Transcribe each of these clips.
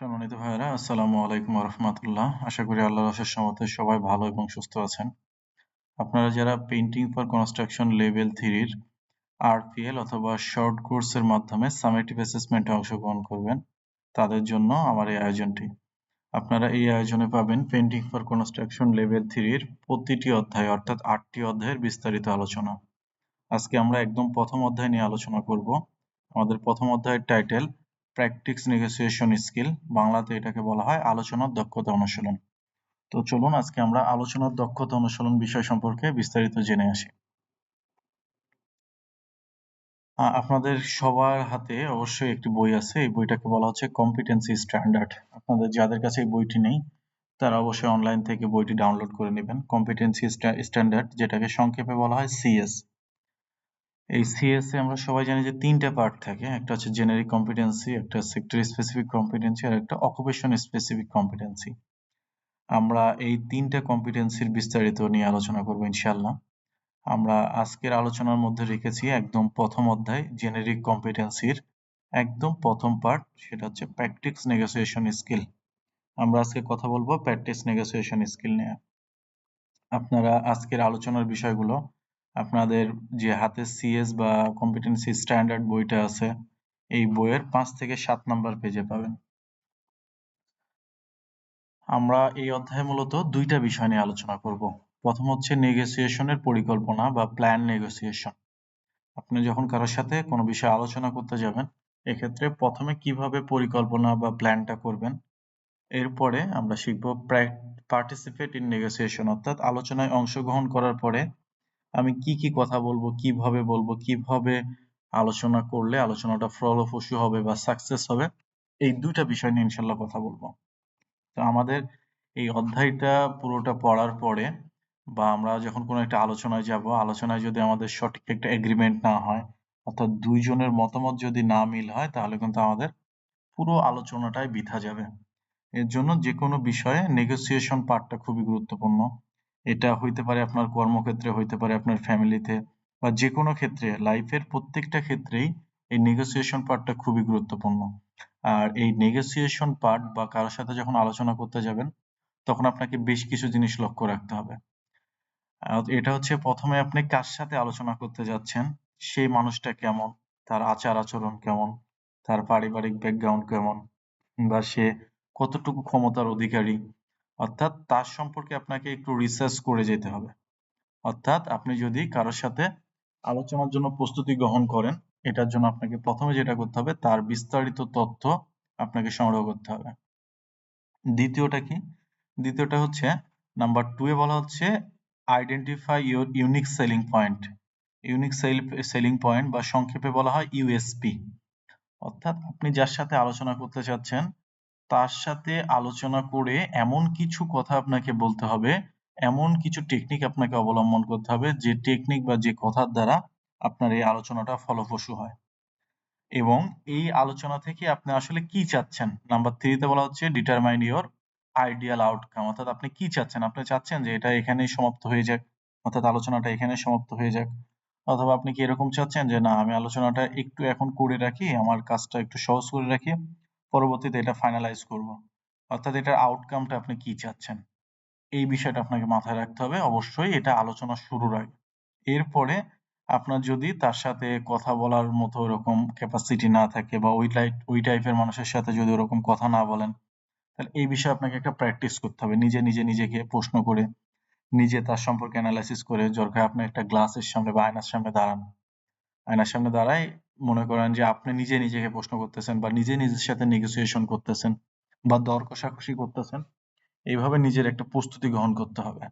সম্মানিত ভাইয়েরা, আসসালামু আলাইকুম রহমতুল্লাহ আশা করি আল্লাহ রসের রহমতে সবাই ভালো এবং সুস্থ আছেন। আপনারা যারা পেইন্টিং ফর কনস্ট্রাকশন লেভেল থ্রির আরপিএল অথবা শর্ট কোর্সের মাধ্যমে সামেটিভ অ্যাসেসমেন্টে অংশগ্রহণ করবেন, তাদের জন্য আমার এই আয়োজনটি। আপনারা এই আয়োজনে পাবেন পেইন্টিং ফর কনস্ট্রাকশন লেভেল থ্রির প্রতিটি অধ্যায়, অর্থাৎ আটটি অধ্যায়ের বিস্তারিত আলোচনা। আজকে আমরা একদম প্রথম অধ্যায় নিয়ে আলোচনা করব। আমাদের প্রথম অধ্যায়ের টাইটেল প্র্যাকটিক্স নেগোসিয়েশন স্কিল, বাংলাতে এটাকে বলা হয় আলোচনার দক্ষতা অনুশীলন। তো চলুন আজকে আমরা আলোচনার দক্ষতা অনুশীলন বিষয় সম্পর্কে বিস্তারিত জেনে আসি। আপনাদের সবার হাতে অবশ্যই একটি বই আছে। এই বইটাকে বলা হচ্ছে কম্পিটেন্সি স্ট্যান্ডার্ড আপনাদের যাদের কাছে এই বইটি নেই, তারা অবশ্যই অনলাইন থেকে বইটি ডাউনলোড করে নেবেন। কম্পিটেন্সি স্ট্যান্ডার্ড যেটাকে সংক্ষেপে বলা হয় সিএস এই সিএসএ আমরা সবাই জানি যে তিনটা পার্ট থাকে। একটা হচ্ছে জেনারিক কম্পিটেন্সি একটা সেক্টর স্পেসিফিক কম্পিটেন্সি আর একটা অকুপেশন স্পেসিফিক কম্পিটেন্সি আমরা এই তিনটা কম্পিটেন্সির বিস্তারিত নিয়ে আলোচনা করব ইনশাল্লাহ আমরা আজকের আলোচনার মধ্যে রেখেছি একদম প্রথম অধ্যায় জেনারিক কম্পিটেন্সির একদম প্রথম পার্ট সেটা হচ্ছে প্র্যাকটিক্স নেগোসিয়েশন স্কিল আমরা আজকে কথা বলব প্র্যাকটিস নেগোসিয়েশন স্কিল নিয়ে। আপনারা আজকের আলোচনার বিষয়গুলো আপনাদের যে হাতে সিএস বা কম্পিটেন্সি স্ট্যান্ডার্ড বইটা আছে এই বইয়ের পাঁচ থেকে সাত নাম্বার পেজে পাবেন। আমরা এই অধ্যায়ে মূলত দুইটা বিষয় নিয়ে আলোচনা করব। প্রথম হচ্ছে নেগোসিয়েশনের পরিকল্পনা বা প্ল্যান নেগোসিয়েশন আপনি যখন কারোর সাথে কোনো বিষয়ে আলোচনা করতে যাবেন এক্ষেত্রে প্রথমে কীভাবে পরিকল্পনা বা প্ল্যানটা করবেন এরপরে আমরা শিখব পার্টিসিপেট ইন নেগোসিয়েশন অর্থাৎ আলোচনায় অংশগ্রহণ করার পরে আমি কি কি কথা বলব, কীভাবে বলব, কীভাবে আলোচনা করলে আলোচনাটা ফলপ্রসূ হবে বা সাকসেস হবে, এই দুইটা বিষয় নিয়ে ইনশাল্লাহ কথা বলব। তো আমাদের এই অধ্যায়টা পুরোটা পড়ার পরে বা আমরা যখন কোনো একটা আলোচনায় যাব, আলোচনায় যদি আমাদের সঠিক একটা এগ্রিমেন্ট না হয়, অর্থাৎ দুইজনের মতামত যদি না মিল হয়, তাহলে কিন্তু আমাদের পুরো আলোচনাটাই বৃথা যাবে। এর জন্য যে কোনো বিষয়ে নেগোসিয়েশন পার্টটা খুবই গুরুত্বপূর্ণ। এটা হইতে পারে আপনার কর্মক্ষেত্রে, হইতে পারে আপনার ফ্যামিলিতে বা যে কোনো ক্ষেত্রে লাইফের প্রত্যেকটা ক্ষেত্রেই এই নেগোসিয়েশন পার্টটা খুবই গুরুত্বপূর্ণ। আর এই নেগোসিয়েশন পার্ট বা কারোর সাথে যখন আলোচনা করতে যাবেন, তখন আপনাকে বেশ কিছু জিনিস লক্ষ্য রাখতে হবে। এটা হচ্ছে প্রথমে আপনি কার সাথে আলোচনা করতে যাচ্ছেন, সেই মানুষটা কেমন, তার আচার আচরণ কেমন, তার পারিবারিক ব্যাকগ্রাউন্ড কেমন, বা সে কতটুকু ক্ষমতার অধিকারী অর্থাৎ তার সম্পর্কে আপনাকে একটু রিসার্চ করে যেতে হবে। অর্থাৎ আপনি যদি কারোর সাথে আলোচনার জন্য প্রস্তুতি গ্রহণ করেন, এটার জন্য আপনাকে প্রথমে যেটা করতে হবে, তার বিস্তারিত তথ্য আপনাকে সংগ্রহ করতে হবে। দ্বিতীয়টা কি? দ্বিতীয়টা হচ্ছে নাম্বার টু এ বলা হচ্ছে identify your unique selling point unique selling point বা সংক্ষেপে বলা হয় ইউএসপি অর্থাৎ আপনি যার সাথে আলোচনা করতে চাচ্ছেন তার সাথে আলোচনা করে এমন কিছু কথা আপনাকে বলতে হবে, এমন কিছু টেকনিক আপনাকে অবলম্বন করতে হবে যে টেকনিক বা যে কথার দ্বারা আপনার এই আলোচনাটা ফলপ্রসূ হয়। এবং এই আলোচনা থেকে আপনি আসলে কি চাচ্ছেন? নাম্বার থ্রিতে বলা হচ্ছে ডিটারমাইন ইওর আইডিয়াল আউটকাম অর্থাৎ আপনি কি চাচ্ছেন? আপনি চাচ্ছেন যে এটা এখানেই সমাপ্ত হয়ে যাক, অর্থাৎ আলোচনাটা এখানে সমাপ্ত হয়ে যাক। অথবা আপনি কি এরকম চাচ্ছেন যে না, আমি আলোচনাটা একটু এখন করে রাখি, আমার কাজটা একটু সহজ করে রাখি পরবর্তীতে এটা ফাইনালাইজ করব। অর্থাৎ এটার আউটকামটা আপনি কি চাচ্ছেন? এই বিষয়টা আপনাকে মাথায় রাখতে হবে। অবশ্যই এটা আলোচনা শুরুর আগে। এরপরে আপনার যদি তার সাথে কথা বলার মতো ওরকম ক্যাপাসিটি না থাকে বা ওই লাইট ওই টাইপের মানুষের সাথে যদি ওরকম কথা না বলেন, তাহলে এই বিষয়ে আপনাকে একটা প্র্যাকটিস করতে হবে। নিজে নিজে নিজেকে প্রশ্ন করে, নিজে তার সম্পর্কে অ্যানালাইসিস করে দরকার আপনি একটা গ্লাসের সামনে বা আয়নার সামনে দাঁড়ান। আয়নার সামনে দাঁড়ায় মনে করেন যে আপনি নিজে নিজেকে প্রশ্ন করতেছেন বা নিজে নিজের সাথে নেগোসিয়েশন করতেছেন বা দর কষাকষি করতেছেন, এইভাবে নিজের একটা প্রস্তুতি গ্রহণ করতে হবে।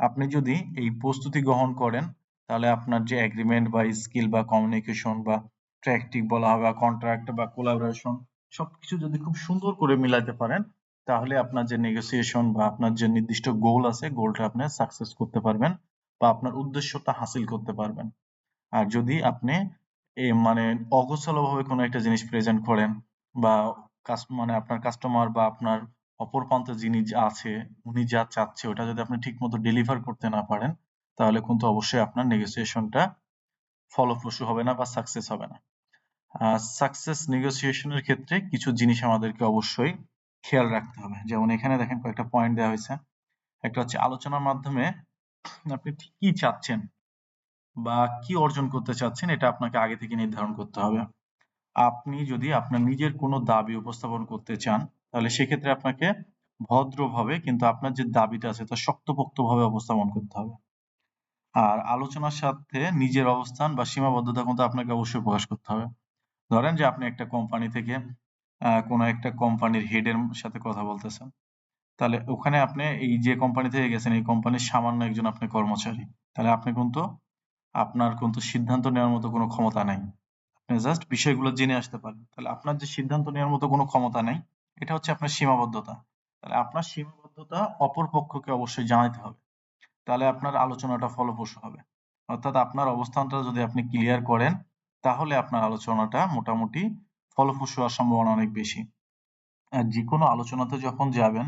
আপনি যদি এই প্রস্তুতি গ্রহণ করেন, তাহলে আপনার যে এগ্রিমেন্ট বা স্কিল বা কমিউনিকেশন বা ট্র্যাকটিক বলা হবে বা কন্ট্রাক্ট বা কোলাবোরেশন সবকিছু যদি খুব সুন্দর করে মিলাতে পারেন, তাহলে আপনার যে নেগোসিয়েশন বা আপনার যে নির্দিষ্ট গোল আছে গোলটা আপনি সাকসেস করতে পারবেন বা আপনার উদ্দেশ্যটা হাসিল করতে পারবেন। আর যদি আপনি মানে অগোছালোভাবে কোনো একটা জিনিস প্রেজেন্ট করেন বা মানে আপনার কাস্টমার বা আপনার অপর প্রান্তে যিনি আছে, উনি যা চাচ্ছে, ওটা যদি আপনি ঠিক মতো ডেলিভার করতে না পারেন, তাহলে কিন্তু অবশ্যই আপনার নেগোসিয়েশনটা ফলপ্রসূ হবে না বা সাকসেস হবে না। সাকসেস নেগোসিয়েশনের ক্ষেত্রে কিছু জিনিস আমাদেরকে অবশ্যই খেয়াল রাখতে হবে। যেমন এখানে দেখেন কয়েকটা পয়েন্ট দেওয়া হয়েছে। একটা হচ্ছে আলোচনার মাধ্যমে আপনি কি চাচ্ছেন বা কি অর্জন করতে চাচ্ছেন এটা আপনাকে আগে থেকে নির্ধারণ করতে হবে। আপনি যদি আপনার নিজের কোনো দাবি উপস্থাপন করতে চান, তাহলে সেক্ষেত্রে আপনাকে ভদ্রভাবে কিন্তু আপনার যে দাবিটা আছে তা শক্তপোক্তভাবে উপস্থাপন করতে হবে। আর আলোচনার সাথে নিজের অবস্থান বা সীমাবদ্ধতা কিন্তু আপনাকে অবশ্যই প্রকাশ করতে হবে। ধরেন যে আপনি একটা কোম্পানি থেকে কোনো একটা কোম্পানির হেডের সাথে কথা বলতেছেন। তাহলে ওখানে আপনি এই যে কোম্পানি থেকে গেছেন, এই কোম্পানির সামান্য একজন আপনি কর্মচারী। তাহলে আপনি কিন্তু আপনার কিন্তু সিদ্ধান্ত নেওয়ার মতো কোনো ক্ষমতা নাই। আপনি জাস্ট বিষয়গুলো জেনে আসতে পারেন। তাহলে আপনার যে সিদ্ধান্ত নেওয়ার মতো কোনো ক্ষমতা নাই, এটা হচ্ছে আপনার সীমাবদ্ধতা। তাহলে আপনার সীমাবদ্ধতা অপর পক্ষকে অবশ্যই জানাতে হবে। তাহলে আপনার আলোচনাটা ফলপ্রসূ হবে। অর্থাৎ আপনার অবস্থানটা যদি আপনি ক্লিয়ার করেন, তাহলে আপনার আলোচনাটা মোটামুটি ফলপ্রসূ হওয়ার সম্ভাবনা অনেক বেশি। আর যে কোনো আলোচনাতে যখন যাবেন,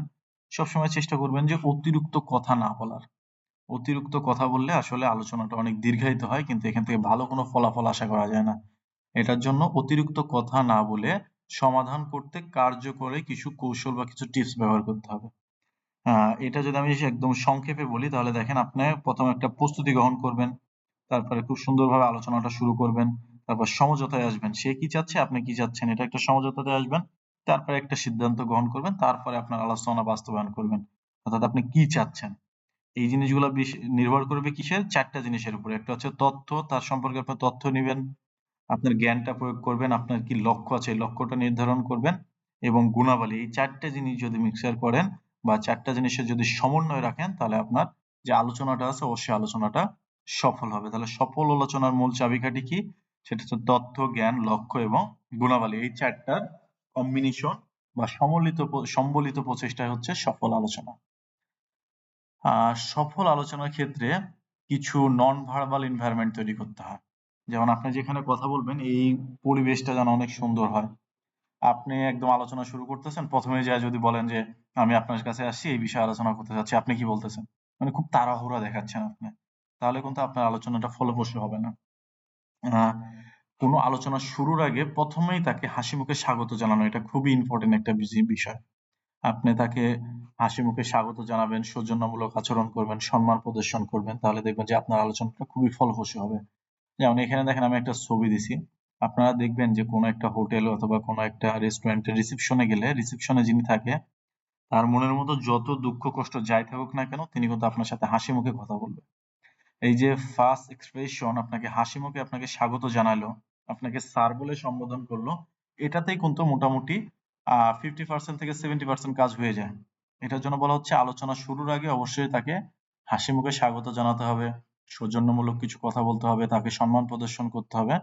সবসময় চেষ্টা করবেন যে অতিরিক্ত কথা না বলার। অতিরিক্ত কথা বললে আসলে আলোচনাটা অনেক দীর্ঘায়িত হয়, কিন্তু এখান থেকে ভালো কোনো ফলাফল আশা করা যায় না। এটার জন্য অতিরিক্ত কথা না বলে সমাধান করতে কার্যকরী কিছু কৌশল বা কিছু টিপস ব্যবহার করতে হবে। আহ এটা যদি আমি একদম সংক্ষেপে বলি, তাহলে দেখেন আপনি প্রথমে একটা প্রস্তুতি গ্রহণ করবেন, তারপরে খুব সুন্দরভাবে আলোচনাটা শুরু করবেন, তারপর সমঝোতায় আসবেন। সে কি চাচ্ছে, আপনি কি চাচ্ছেন, এটা একটা সমঝোতাতে আসবেন, তারপরে একটা সিদ্ধান্ত গ্রহণ করবেন, তারপরে আপনার আলোচনা বাস্তবায়ন করবেন। অর্থাৎ আপনি কি চাচ্ছেন? এই জিনিসগুলো নির্ভর করবে কিসের? চারটা জিনিসের উপরে। একটা হচ্ছে তথ্য, তার সম্পর্কে আপনি তথ্য নেবেন, আপনার জ্ঞানটা প্রয়োগ করবেন, আপনার কি লক্ষ্য আছে লক্ষ্যটা নির্ধারণ করবেন এবং গুণাবলী। এই চারটে জিনিস যদি মিক্সার করেন বা চারটা জিনিসের যদি সমন্বয় রাখেন, তাহলে আপনার যে আলোচনাটা আছে, অবশ্যই আলোচনাটা সফল হবে। তাহলে সফল আলোচনার মূল চাবিকাঠি কি? সেটা হচ্ছে তথ্য, জ্ঞান, লক্ষ্য এবং গুণাবলী। এই চারটার কম্বিনেশন বা সম্মিলিত সম্বলিত প্রচেষ্টা হচ্ছে সফল আলোচনা। সফল আলোচনার ক্ষেত্রে কিছু নন ভার্বাল এনভায়রনমেন্ট তৈরি করতে হয়। যেমন আপনি যেখানে কথা বলবেন, এই পরিবেশটা যেন অনেক সুন্দর হয়। আপনি একদম আলোচনা শুরু করতেছেন, প্রথমে যা যদি বলেন যে, আমি আপনার কাছে আসছি, এই বিষয়ে আলোচনা করতে চাচ্ছি, আপনি কি বলতেছেন? মানে খুব তাড়াহুড়া দেখাচ্ছেন আপনি। তাহলে কিন্তু আপনার আলোচনাটা ফলপ্রসূ হবে না। কোনো আলোচনা শুরুর আগে প্রথমেই তাকে হাসি মুখে স্বাগত জানানো, এটা খুবই ইম্পর্টেন্ট একটা বিষয়। আপনি তাকে হাসি মুখে স্বাগত জানাবেন, সৌজন্যমূলক আচরণ করবেন, সম্মান প্রদর্শন করবেন, তাহলে দেখবেন যে আপনার আলোচনাটা খুবই ফলপ্রসূ হবে। যেমন এখানে দেখেন আমি একটা ছবি দিছি। আপনারা দেখবেন যে কোনো একটা হোটেল অথবা কোনো একটা রেস্টুরেন্টের রিসেপশনে গেলে, রিসেপশনে যিনি থাকে, তার মনের মতো যত দুঃখ, কষ্ট যাই থাকুক না কেন, তিনি কিন্তু আপনার সাথে হাসি মুখে কথা বলবে। এই যে ফার্স্ট এক্সপ্রেশন আপনাকে হাসি মুখে আপনাকে স্বাগত জানালো, আপনাকে স্যার বলে সম্বোধন করল, এটাতেই কিন্তু মোটামুটি ফিফটি পার্সেন্ট থেকে সেভেন্টি পার্সেন্ট কাজ হয়ে যায়। এটার জন্য বলা হচ্ছে, আলোচনা শুরুর আগে অবশ্যই তাকে হাসি মুখে স্বাগত জানাতে হবে, সৌজন্যমূলক কিছু কথা বলতে হবে, তাকে সম্মান প্রদর্শন করতে হবে,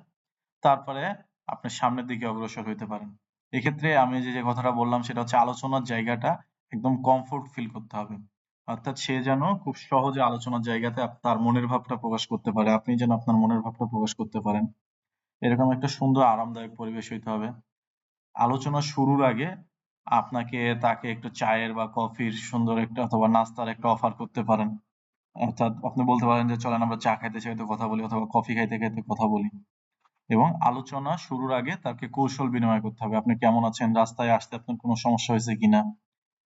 তারপরে আপনি সামনের দিকে অগ্রসর হইতে পারেন। এক্ষেত্রে আমি যে যে কথাটা বললাম, সেটা হচ্ছে আলোচনার জায়গাটা একদম কমফোর্ট ফিল করতে হবে। অর্থাৎ সে যেন খুব সহজে আলোচনার জায়গাতে তার মনের ভাবটা প্রকাশ করতে পারে, আপনি যেন আপনার মনের ভাবটা প্রকাশ করতে পারেন। এরকম একটা সুন্দর, আরামদায়ক পরিবেশ হইতে হবে। আলোচনা শুরুর আগে আপনাকে তাকে একটু চায়ের বা কফির সুন্দর একটা অথবা নাস্তার একটা অফার করতে পারেন। অর্থাৎ আপনি বলতে পারেন যে, চলেন আমরা চা খাইতে চাইতে কথা বলি অথবা কফি খাইতে খাইতে কথা বলি। এবং আলোচনা শুরুর আগে তাকে কৌশল বিনিময় করতে হবে। আপনি কেমন আছেন? রাস্তায় আসতে আপনার কোনো সমস্যা হয়েছে কিনা?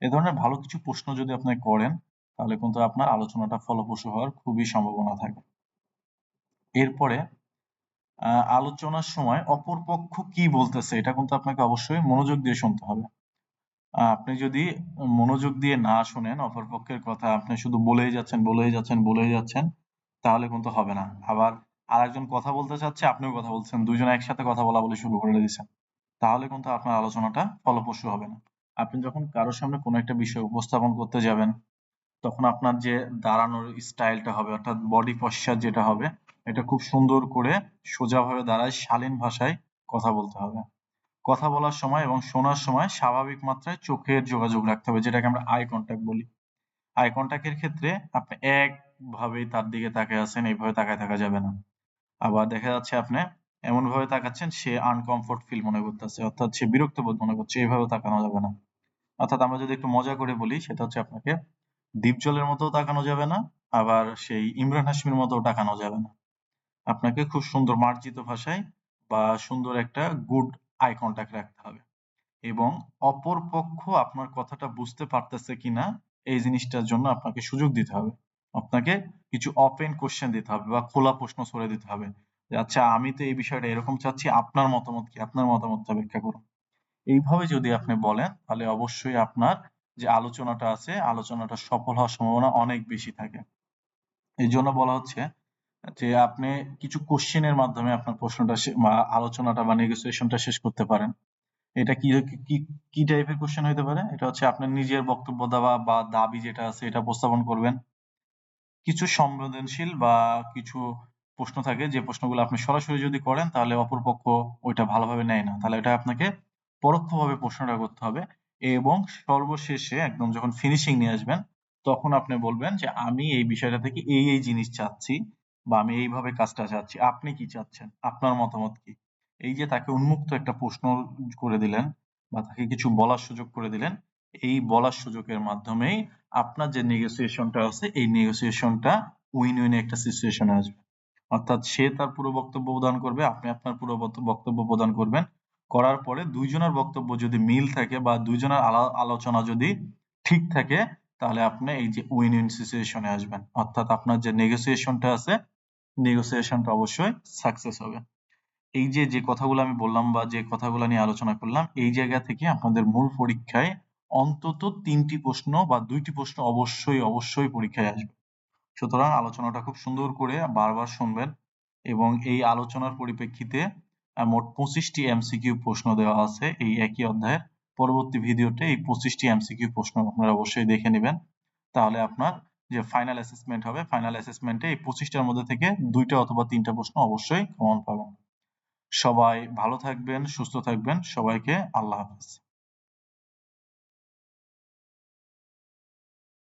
এ ধরনের ভালো কিছু প্রশ্ন যদি আপনি করেন, তাহলে কিন্তু আপনার আলোচনাটা ফলপ্রসূ হওয়ার খুবই সম্ভাবনা থাকে। এরপরে আলোচনার সময় অপর পক্ষ কি বলতেছে, এটা কিন্তু আপনাকে অবশ্যই মনোযোগ দিয়ে শুনতে হবে। আপনি যদি মনোযোগ দিয়ে না শুনেন, অপর পক্ষের কথা আপনি শুধু বলেই যাচ্ছেন বলেই যাচ্ছেন বলেই যাচ্ছেন, তাহলে কিন্তু হবে না। আবার আরেকজন কথা বলতে চাচ্ছে, আপনিও কথা বলছেন, দুইজন একসাথে কথা বলা বলে শুরু করে দিয়েছেন, তাহলে কিন্তু আপনার আলোচনাটা ফলপ্রসূ হবে না। আপনি যখন কারোর সামনে কোনো একটা বিষয় উপস্থাপন করতে যাবেন, তখন আপনার যে দাঁড়ানোর স্টাইলটা হবে, অর্থাৎ বডি পশ্চার যেটা হবে এটা খুব সুন্দর করে সোজাভাবে দাঁড়ায়, শালীন ভাষায় কথা বলতে হবে। কথা বলার সময় এবং শোনার সময় স্বাভাবিক মাত্রায় চোখের যোগাযোগ রাখতে হবে, যেটাকে আমরা আই কন্টাক্ট বলি। আই কন্টাক্টের ক্ষেত্রে আপনি একভাবেই তার দিকে তাকিয়ে আছেন, এইভাবে তাকায় থাকা যাবে না। আবার দেখা যাচ্ছে আপনি এমন ভাবে তাকাচ্ছেন, সে আনকমফোর্ট ফিল মনে করতেছে, অর্থাৎ সে বিরক্ত বোধ মনে করছে, এইভাবে তাকানো যাবে না। অর্থাৎ আমরা যদি একটু মজা করে বলি, সেটা হচ্ছে আপনাকে ডিপ জলের মতো তাকানো যাবে না, আবার সেই ইমরান হাশমির মতো তাকানো যাবে না। আপনাকে খুব সুন্দর মার্জিত ভাষায় বা সুন্দর একটা গুড আই কন্টাক্ট রাখতে হবে। এবং অপর পক্ষ আপনার কথাটা বুঝতে পারতেছে কিনা, এই জিনিসটার জন্য আপনাকে সুযোগ দিতে হবে। আপনাকে কিছু ওপেন কোশ্চেন দিতে হবে বা খোলা প্রশ্ন ছড়ে দিতে হবে আচ্ছা আমি তো এই বিষয়টা এরকম চাচ্ছি, আপনার মতামত কি? আপনার মতামতটা ব্যাখ্যা করুন। এইভাবে যদি আপনি বলেন, তাহলে অবশ্যই আপনার যে আলোচনাটা আছে, আলোচনাটা সফল হওয়ার সম্ভাবনা অনেক বেশি থাকে। এই জন্য বলা হচ্ছে যে আপনি কিছু কোশ্চেনের মাধ্যমে আপনার প্রশ্নটা আলোচনাটা বা নেগোসিয়েশনটা শেষ করতে পারেন। এটা কি কি টাইপের কোশ্চেন হতে পারে? এটা হচ্ছে আপনার নিজের বক্তব্য দেওয়া বা দাবি যেটা আছে এটা উপস্থাপন করবেন। কিছু সংবেদনশীল বা কিছু প্রশ্ন থাকে, যে প্রশ্নগুলো আপনি সরাসরি যদি করেন তাহলে অপরপক্ষ ওইটা ভালোভাবে নেয় না। তাহলে এটা আপনাকে পরোক্ষভাবে প্রশ্নটা করতে হবে এবং সর্বশেষে একদম যখন ফিনিশিং নিয়ে আসবেন, তখন আপনি বলবেন যে, আমি এই বিষয়টা থেকে এই এই জিনিস চাচ্ছি বা আমি এইভাবে কাজটা চাচ্ছি, আপনি কি চাচ্ছেন? আপনার মতামত কি? এই যে তাকে উন্মুক্ত একটা প্রশ্ন করে দিলেন বা তাকে কিছু বলার সুযোগ করে দিলেন, এই বলার সুযোগের মাধ্যমেই আপনার যে নেগোসিয়েশনটা আছে, এই নেগোসিয়েশনটা উইন উইন একটা সিচুয়েশনে আসবে। অর্থাৎ সে তার পুরো বক্তব্য প্রদান করবে, আপনি আপনার পুরো বক্তব্য প্রদান করবেন। করার পরে দুইজনের বক্তব্য যদি মিল থাকে বা দুইজনের আলোচনা যদি ঠিক থাকে, তাহলে আপনি এই যে উইন উইন সিচুয়েশনে আসবেন। অর্থাৎ আপনার যে নেগোসিয়েশনটা আছে নেগোসিয়েশনটা অবশ্যই সাকসেস হবে। এই যে যে কথাগুলো আমি বললাম বা যে কথাগুলো নিয়ে আলোচনা করলাম, এই জায়গা থেকে আপনাদের মূল পরীক্ষায় অন্তত তিনটি প্রশ্ন বা দুইটি প্রশ্ন অবশ্যই অবশ্যই পরীক্ষায় আসবে। সুতরাং আলোচনাটা খুব সুন্দর করে বারবার শুনবেন এবং এই আলোচনার পরিপ্রেক্ষিতে মোট পঁচিশটি এমসিকিউ প্রশ্ন দেওয়া আছে এই একই অধ্যায়ের। পরবর্তী ভিডিওতে এই পঁচিশটি এমসিকিউ প্রশ্ন আপনারা অবশ্যই দেখে নেবেন। তাহলে আপনার যে ফাইনাল অ্যাসেসমেন্ট হবে ফাইনাল অ্যাসেসমেন্টে এই পঁচিশটার মধ্যে থেকে দুইটা অথবা তিনটা প্রশ্ন অবশ্যই কমন পাবেন। সবাই ভালো থাকবেন, সুস্থ থাকবেন। সবাইকে আল্লাহ হাফিজ।